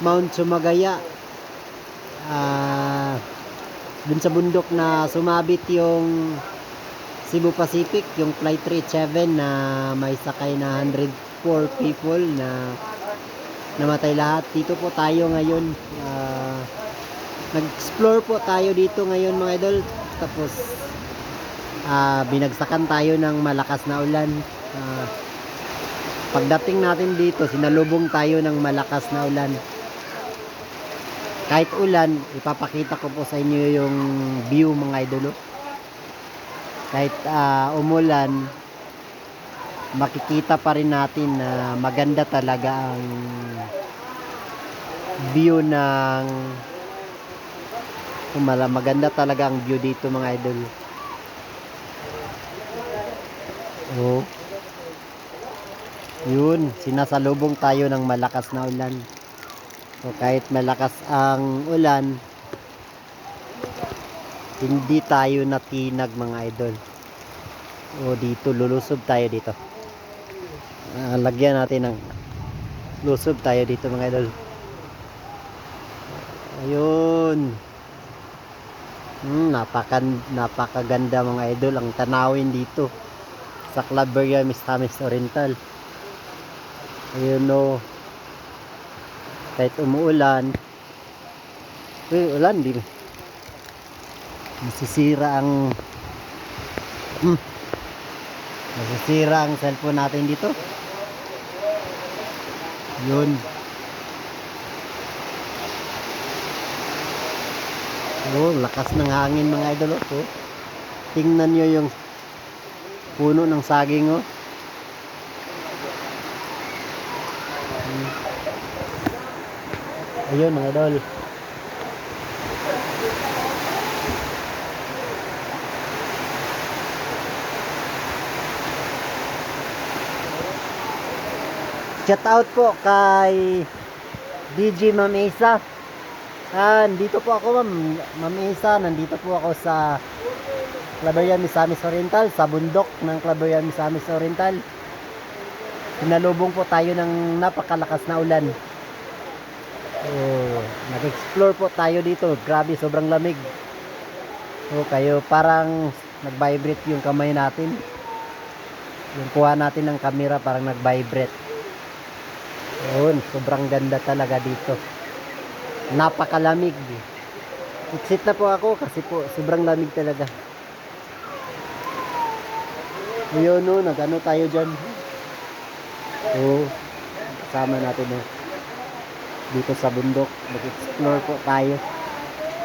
Mount Sumagaya. Ah, dun sa bundok na sumabit yung Cebu Pacific, yung flight 37 na may sakay na 104 people na namatay lahat. Dito po tayo ngayon. Ah, nag-explore po tayo dito ngayon mga idol. Tapos ah, binagsakan tayo ng malakas na ulan. Ah, pagdating natin dito, sinalubong tayo ng malakas na ulan. Kahit ulan, ipapakita ko po sa inyo yung view mga idolo. Kahit ah, umulan, makikita pa rin natin na maganda talaga ang view ng umala maganda talaga ang view dito mga idol. Oh. Yun, sinasalubong tayo ng malakas na ulan. So kahit malakas ang ulan, hindi tayo natinag mga idol. O dito, lulusob tayo dito. Ah, lagyan natin ng lusob tayo dito mga idol. Ayun. Hmm, napaka, napakaganda mga idol ang tanawin dito sa Claveria Mistamis Oriental. Ayun no. Kahit umuulan. Uy, ulan din. Masisira ang hmm, Masisira ang cellphone natin dito. Yun. Oh, lakas ng hangin mga idol. Oh. Tingnan nyo yung puno ng saging oh. Hmm. Ayun mga idol. Shout out po kay DJ Ma'am Isa. Ah, nandito po ako ma'am, Ma'am nandito po ako sa Claveria Misamis Oriental, sa bundok ng Claveria Misamis Oriental. Pinalubong po tayo ng napakalakas na ulan. Oh, nag-explore po tayo dito. Grabe, sobrang lamig. Oh, kayo parang nag-vibrate yung kamay natin. Yung kuha natin ng camera parang nag-vibrate. Yun, sobrang ganda talaga dito. Napakalamig. Exit na po ako kasi po sobrang lamig talaga. Ayun no, nag-ano tayo dyan. Oo, kasama natin no. Dito sa bundok, mag-explore po tayo.